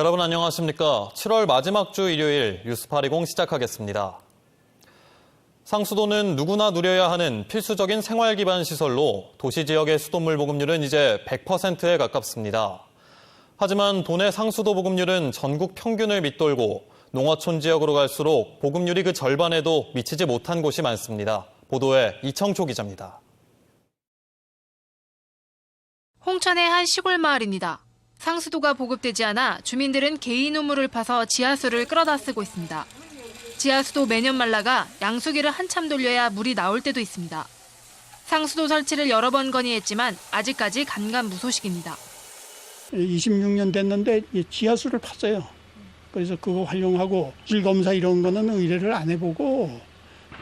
여러분 안녕하십니까? 7월 마지막 주 일요일 뉴스 820 시작하겠습니다. 상수도는 누구나 누려야 하는 필수적인 생활 기반 시설로 도시 지역의 수돗물 보급률은 이제 100%에 가깝습니다. 하지만 도내 상수도 보급률은 전국 평균을 밑돌고 농어촌 지역으로 갈수록 보급률이 그 절반에도 미치지 못한 곳이 많습니다. 보도에 이청초 기자입니다. 홍천의 한 시골 마을입니다. 상수도가 보급되지 않아 주민들은 개인 우물을 파서 지하수를 끌어다 쓰고 있습니다. 지하수도 매년 말라가 양수기를 한참 돌려야 물이 나올 때도 있습니다. 상수도 설치를 여러 번 건의했지만 아직까지 간간무소식입니다. 26년 됐는데 이 지하수를 팠어요. 그래서 그거 활용하고 질 검사 이런 거는 의뢰를 안 해보고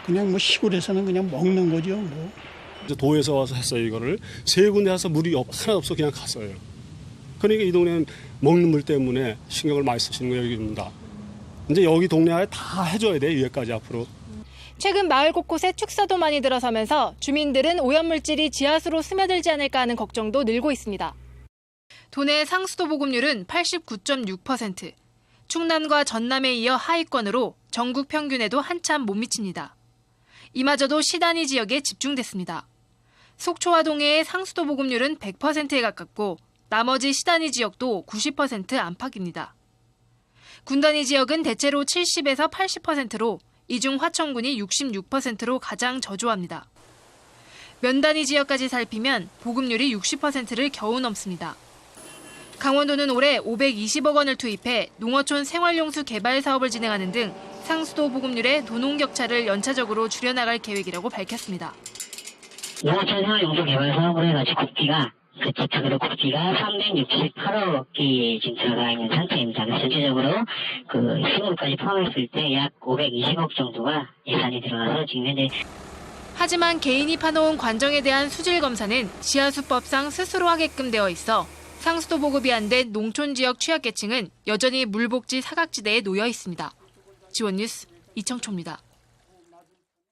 그냥 뭐 시골에서는 그냥 먹는 거죠. 뭐. 도에서 와서 했어요 이거를 세 군데 와서 물이 없- 하나 없어 그냥 갔어요. 그러니까 이 동네는 먹는 물 때문에 신경을 많이 쓰시는 거예요 여기입니다. 이제 여기 동네에 다 해줘야 돼 위에까지 앞으로. 최근 마을 곳곳에 축사도 많이 들어서면서 주민들은 오염물질이 지하수로 스며들지 않을까 하는 걱정도 늘고 있습니다. 도내 상수도 보급률은 89.6%, 충남과 전남에 이어 하위권으로 전국 평균에도 한참 못 미칩니다. 이마저도 시단위 지역에 집중됐습니다. 속초와 동해의 상수도 보급률은 100%에 가깝고 나머지 시단위 지역도 90% 안팎입니다. 군단위 지역은 대체로 70에서 80%로 이중 화천군이 66%로 가장 저조합니다. 면단위 지역까지 살피면 보급률이 60%를 겨우 넘습니다. 강원도는 올해 520억 원을 투입해 농어촌 생활용수 개발 사업을 진행하는 등 상수도 보급률의 도농 격차를 연차적으로 줄여나갈 계획이라고 밝혔습니다. 농어촌 생활용수 개발 사업으로 해가지고 국비가 그 기특으로 국비가 368억이 지금 들어가 있는 상태입니다. 전체적으로 그 수급까지 포함했을 때 약 520억 정도가 예산이 들어가서 지금 현재 하지만 개인이 파놓은 관정에 대한 수질 검사는 지하수법상 스스로 하게끔 되어 있어 상수도 보급이 안 된 농촌 지역 취약계층은 여전히 물복지 사각지대에 놓여 있습니다. 지원 뉴스 이청초입니다.